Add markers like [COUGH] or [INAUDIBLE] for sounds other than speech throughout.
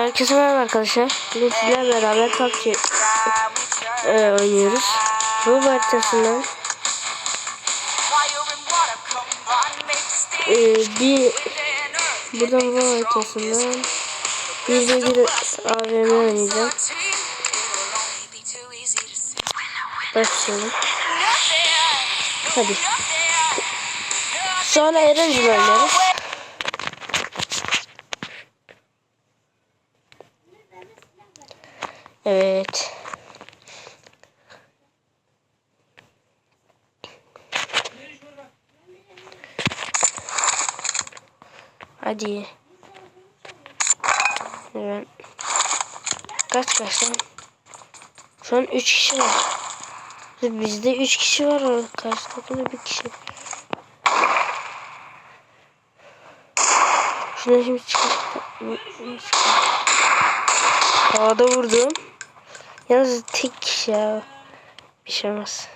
Herkese merhaba arkadaşlar. Bugün sizlerle beraber PUBG e, oynuyoruz. Bu haritasından e, bir buradan bu haritasından bir de bir AVM oynayacağım. Başlayalım. Hadi. Sonra Erencil oynarız. Evet. Hadi. Evet. Kaç kaç lan? Şu an 3 kişi var. Bizde 3 kişi var. o Karşı takımda bir kişi. Şuna şimdi çıkacak. Havada vurdum. Yalnız tek kişi ya. Bir şey olmaz.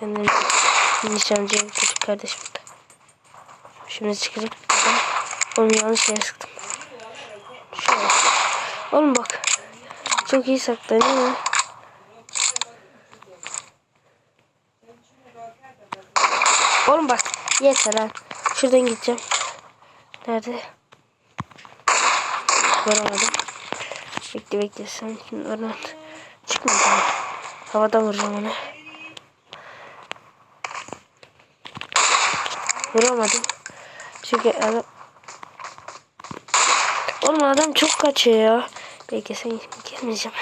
Benim nişancım küçük kardeşim. Şimdi çıkacak. Oğlum yanlış yere sıktım. Şöyle. Oğlum bak. Çok iyi saklanıyor? Oğlum bak. Yeter ha. Şuradan gideceğim. Nerede? Vuramadım. Bekle bekle sen oradan çıkmayacağım. Havada vuracağım onu. Vuramadım. Çünkü adam... Oğlum adam çok kaçıyor ya. Bekle sen gelmeyeceğim.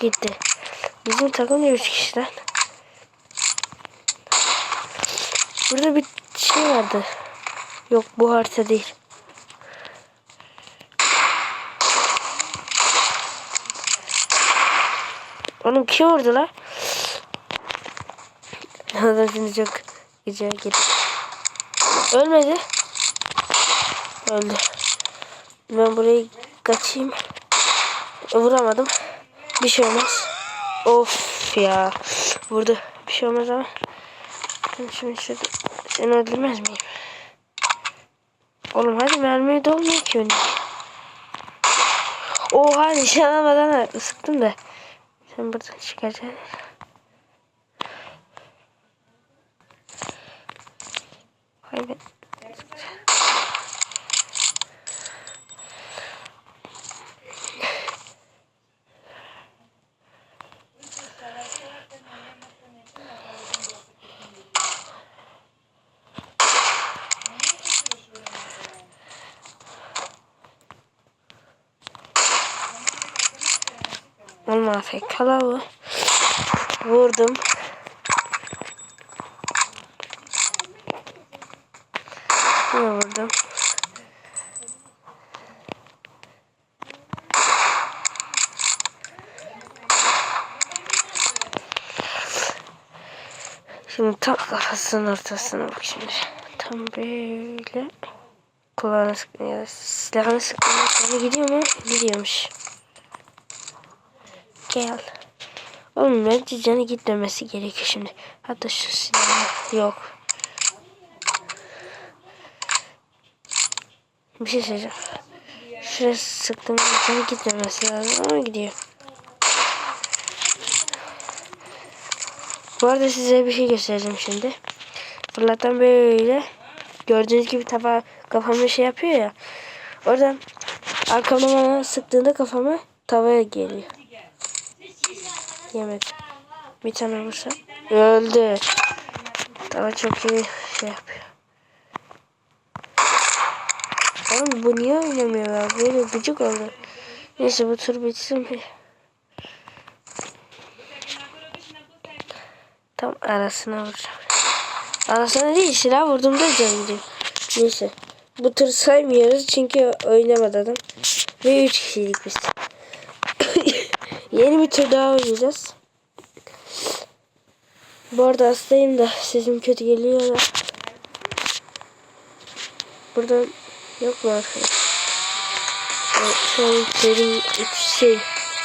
Gitti. Bizim takım da 3 kişiden. Burada bir şey vardı. Yok bu harita değil. Oğlum kim vurdu lan? Adam şimdi çok güzel gitti. Ölmedi. Öldü. Ben burayı kaçayım. Vuramadım. Bir şey olmaz. Of ya. Vurdu. Bir şey olmaz ama. Ben şimdi şurada seni öldürmez miyim? Oğlum hadi mermi dolmuyor ki önce. Oha nişan almadan sıktım da. Sen buradan çıkacaksın. Oğlum AFK'la bu. Vurdum. Yine vurdum. Şimdi tam kafasının ortasına bak şimdi. Tam böyle kulağına sıkmıyor. Silahını sıkmıyor. Gidiyor mu? Gidiyormuş. Gel. Oğlum bence canı gitmemesi gerekiyor şimdi. Hatta şu silah yok. Bir şey söyleyeceğim. Şuraya sıktım canı gitmemesi lazım ama gidiyor. Bu arada size bir şey göstereceğim şimdi. Fırlatan böyle gördüğünüz gibi tafa kafamı şey yapıyor ya. Oradan arkamda bana sıktığında kafama tavaya geliyor. Yemedi. Bir tane vursa öldü. Tava çok iyi şey yapıyor. Oğlum bu niye oynamıyor ya? Böyle gıcık oldu. Neyse bu tur bitsin mi? Tam arasına vuracağım. Arasına değil silah vurduğumda can gidiyor. Neyse. Bu tur saymıyoruz çünkü oynamadı adam. Ve 3 kişiydik biz. [COUGHS] Yeni bir tur daha oynayacağız. Bu arada hastayım da sesim kötü geliyor da. Buradan yok mu arkadaş? Evet, şu an üç şey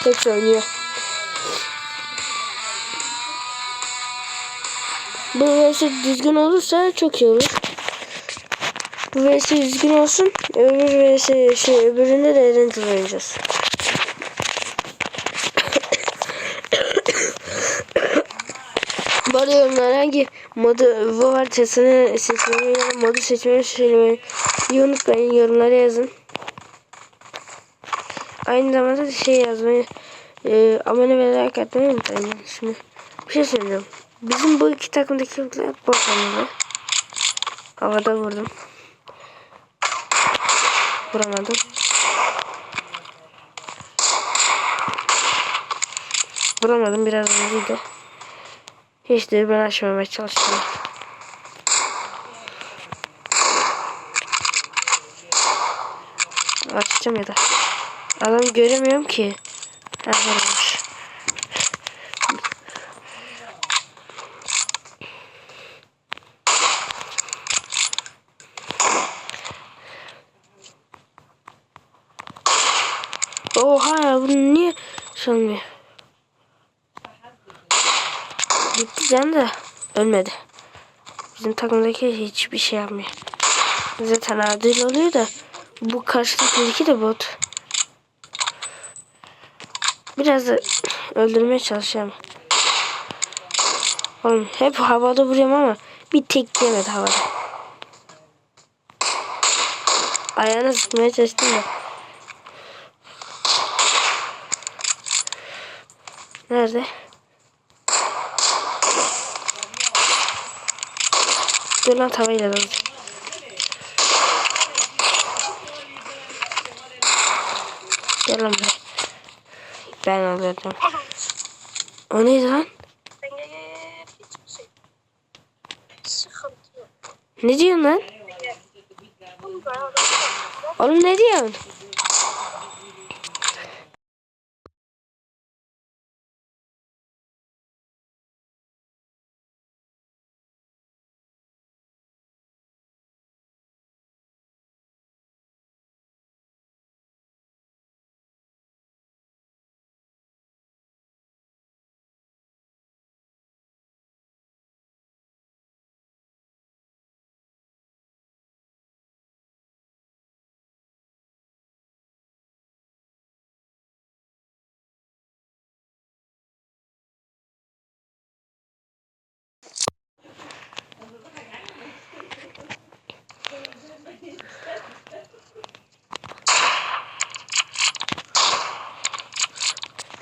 hepsi oynuyor. Bu vs düzgün olursa çok iyi olur. Bu vs düzgün olsun. Öbür vs şey öbüründe de eğlenceli oynayacağız. Bu arada yorumlara hangi modu bu haritasını seçmeyi ya modu seçmeyi söylemeyi unutmayın. Yorumlara yazın. Aynı zamanda da şey yazmayı e, abone ve like atmayı unutmayın. Şimdi bir şey söyleyeceğim. Bizim bu iki takımdaki bot oynadı. Havada vurdum. Vuramadım. Vuramadım biraz hızlıydı. Hiç de ben açmamaya çalıştım. Açacağım ya da. Adam göremiyorum ki. Ha varmış. Oha ya bunu niye çalmıyor? Gitti can da ölmedi. Bizim takımdaki hiçbir şey yapmıyor. Zaten adil oluyor da bu karşı takımdaki de bot. Biraz da öldürmeye çalışıyorum. Oğlum hep havada vuruyorum ama bir tek yemedi havada. Ayağına sıkmaya çalıştım da. Nerede? Dur lan tavayla da. Gel lan buraya. Ben alıyordum. O neydi lan? Ne diyorsun lan? Oğlum ne diyorsun?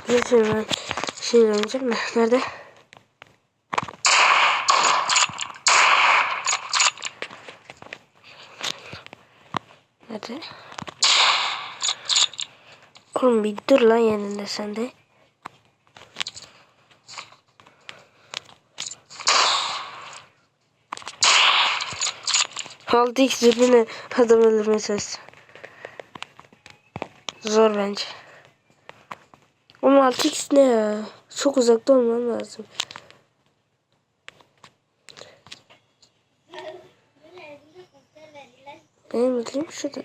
Neyse ben şey oynayacağım da. Nerede? Nerede? Oğlum bir dur lan yerinde sen. Altı x zırhını adam çalıştı. Zor bence. Ama 6x ne ya? Çok uzakta olman lazım. Benim bildiğim şurada.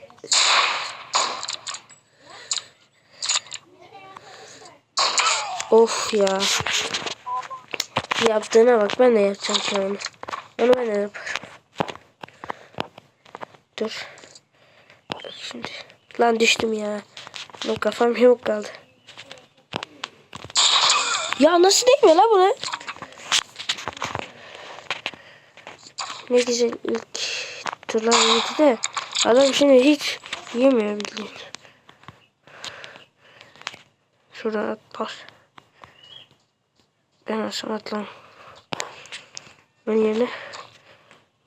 Of ya. Yaptığına bak ben de yapacağım şu an. Onu ben de yaparım. Dur. Şimdi. Lan düştüm ya. Lan kafam yok kaldı. Ya nasıl değmiyor lan bunu? Ne güzel ilk turlar yedi de adam şimdi hiç yemiyor bildiğin. Şuradan atlar. Ben aşağı atlam. Ben yerine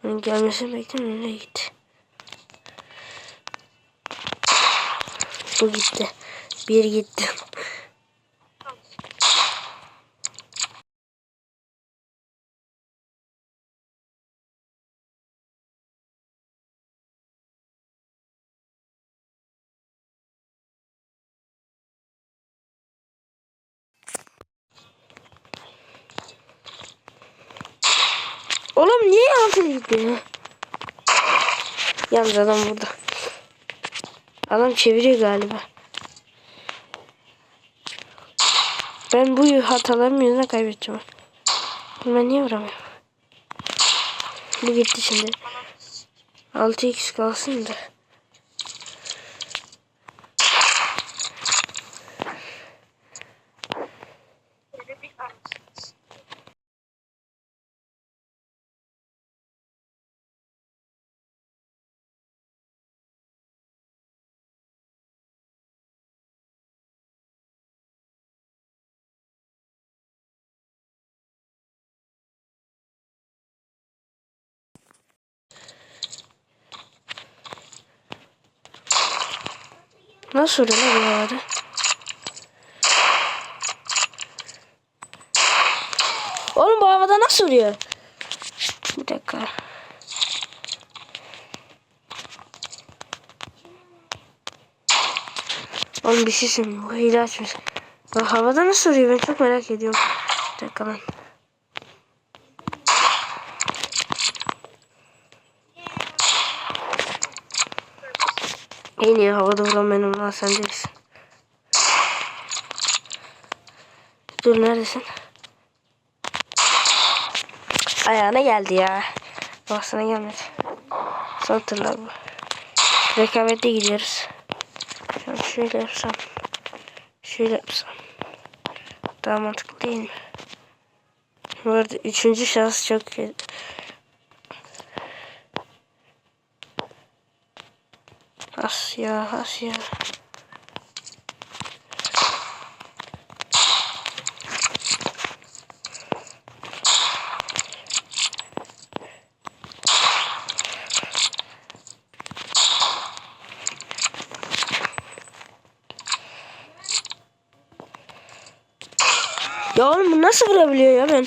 onun gelmesini bekliyorum nereye gitti. Bu gitti. Bir gitti. Oğlum niye gidiyor? Yalnız adam burada. Adam çeviriyor galiba. Ben bu hatalarım yüzünden kaybedeceğim. Ben niye vuramıyorum? Bu gitti şimdi. 6x kalsın da. Nasıl oluyor lan bu havada? Oğlum bu havada nasıl oluyor? Bir dakika. Oğlum bir şeysin. Bu hile açmış. Bu havada nasıl oluyor? Ben çok merak ediyorum. Bir dakika lan. En iyi havada vuran benim lan sen değilsin. Dur neredesin? Ayağına geldi ya. Kafasına gelmedi. Son turlar bu. Rekabette gidiyoruz. An şöyle yapsam. Şöyle yapsam. Daha mantıklı değil mi? Bu arada üçüncü şans çok kötü. Ya, as ya. Ya oğlum bu nasıl vurabiliyor ya? Ben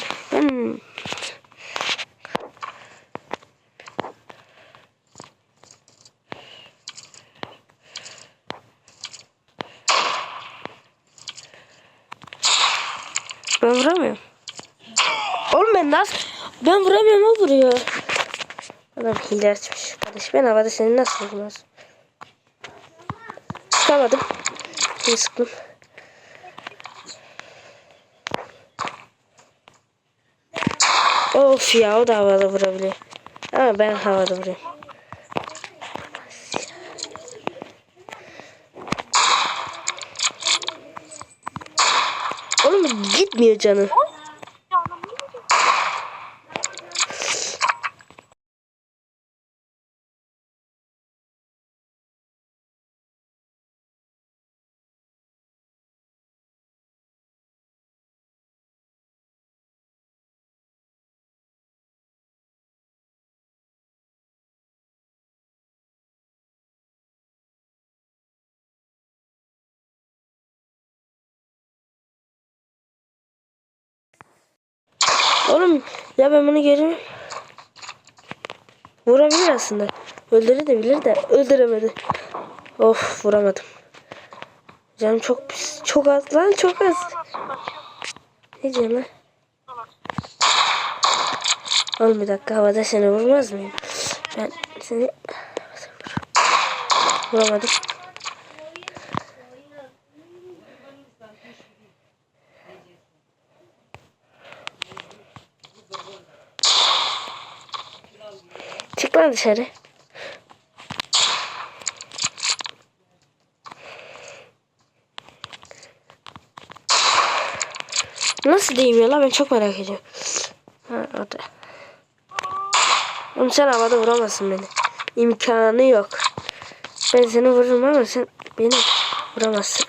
Ben vuramıyorum. Oğlum ben nasıl? Ben vuramıyorum o vuruyor. Adam hile açmış. Kardeş ben havada seni nasıl vurmaz? Sıkamadım. Bir sıktım. Of ya o da havada vurabiliyor. Ama ben havada vuruyorum. Oğlum gitmiyor canı. Oğlum ya ben bunu geri vurabilir aslında. Öldürebilir de öldüremedi. Of vuramadım. Canım çok pis. Çok az lan çok az. Ne? Tamam. Oğlum bir dakika havada seni vurmaz mıyım? Ben seni vuramadım. Çık lan dışarı. Nasıl değmiyor lan ben çok merak ediyorum. Ha orada. Oğlum sen havada vuramazsın beni. İmkanı yok. Ben seni vururum ama sen beni vuramazsın.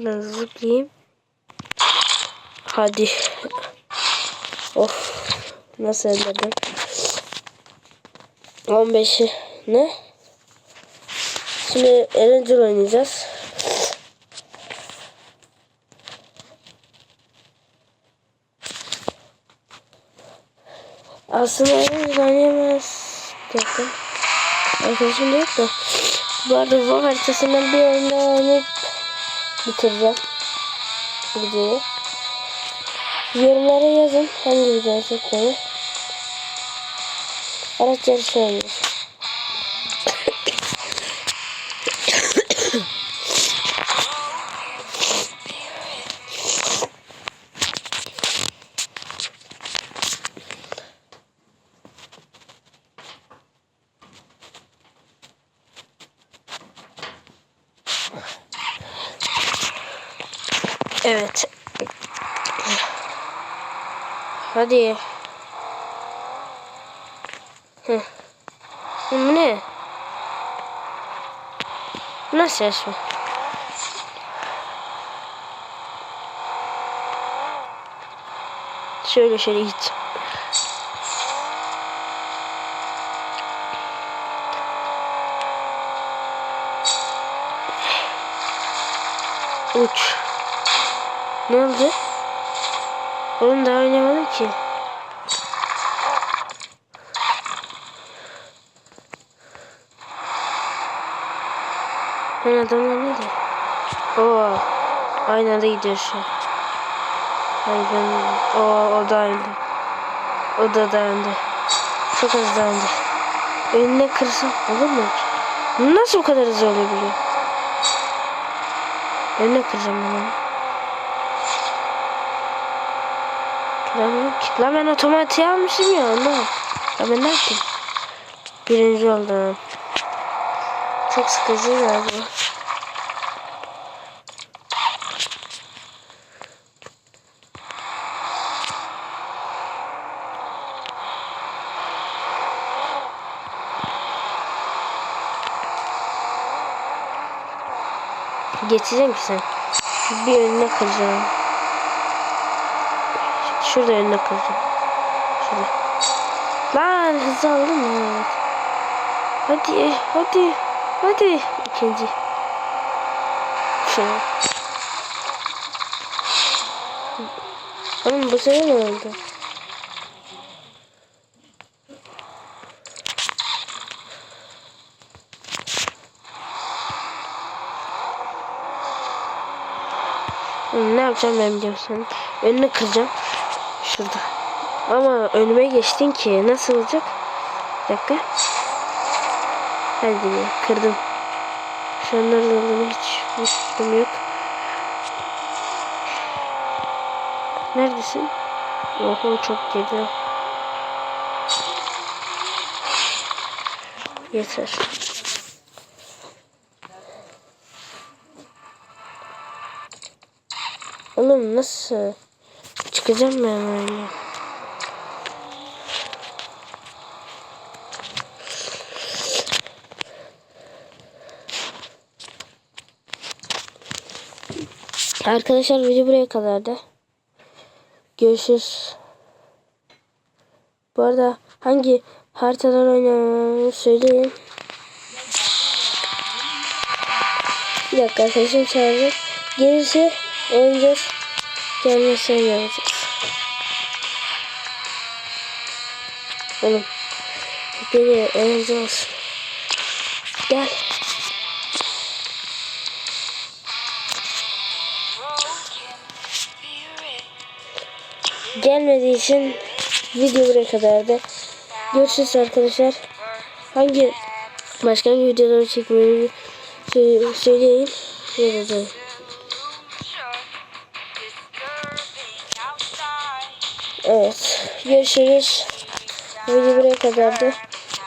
Biraz zıplayayım. Hadi. Of. Nasıl elledim? 15'i ne? Şimdi Erangel oynayacağız. Aslında Erangel oynayamaz. Dakika. Arkadaşım da yok da. Bu arada bu haritasından bir oyunda oynayıp bitireceğim. Videoyu. Yorumlara yazın hangi video çekmeyi. Araç yarışı oynuyoruz. Evet. Hadi. Hı. Bu ne? Bu Nasıl yaşam? Şöyle şöyle git. Uç. Ne oldu? Oğlum daha oynamadım ki. Ben adamlar nerede? Oo. Aynı anda gidiyor şu an. Hayır ben... Oo, o da. O da dayandı. Çok hızlı dayandı. Önüne kırsın olur mu? Nasıl bu kadar hızlı olabiliyor? Önüne kıracağım ben onu. Kıramıyorum ki. Lan ben otomatiğe almışım ya onu. Ya ben ne yaptım? Birinci oldum. Çok sıkıcı ya bu. Geçeceğim ki sen. Bir önüne kıracağım. Şurada önüne kıracağım. Şurada. Lan hızlı aldın mı? Hadi, hadi, hadi. İkinci. Şöyle. Oğlum bu sefer ne oldu? Ne yapacağım ben biliyorum senin. Önünü kıracağım. Şurada. Ama önüme geçtin ki. Nasıl olacak? Bir dakika. Hadi kırdım. Şu an nerede olduğunu hiç fikrim yok. Neredesin? Oho çok geliyor. Yeter. Oğlum nasıl? Çıkacağım ben öyle. Arkadaşlar video buraya kadardı. Görüşürüz. Bu arada hangi haritalar oynamamı söyleyin. Bir dakika arkadaşım çağırdı. Gelirse oynayacağız. Gelmezse oynayacağız. Oğlum. Geliyor oynayacağız. Gel. Gelmediği için video buraya kadardı. Görüşürüz arkadaşlar. Hangi başka bir videoları çekmeyi sö- söyleyin. Yazın. Evet. Görüşürüz. Video buraya kadardı.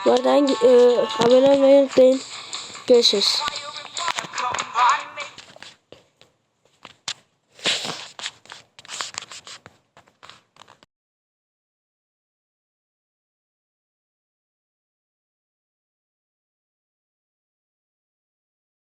Bu arada hangi, e, abone olmayı unutmayın. Görüşürüz.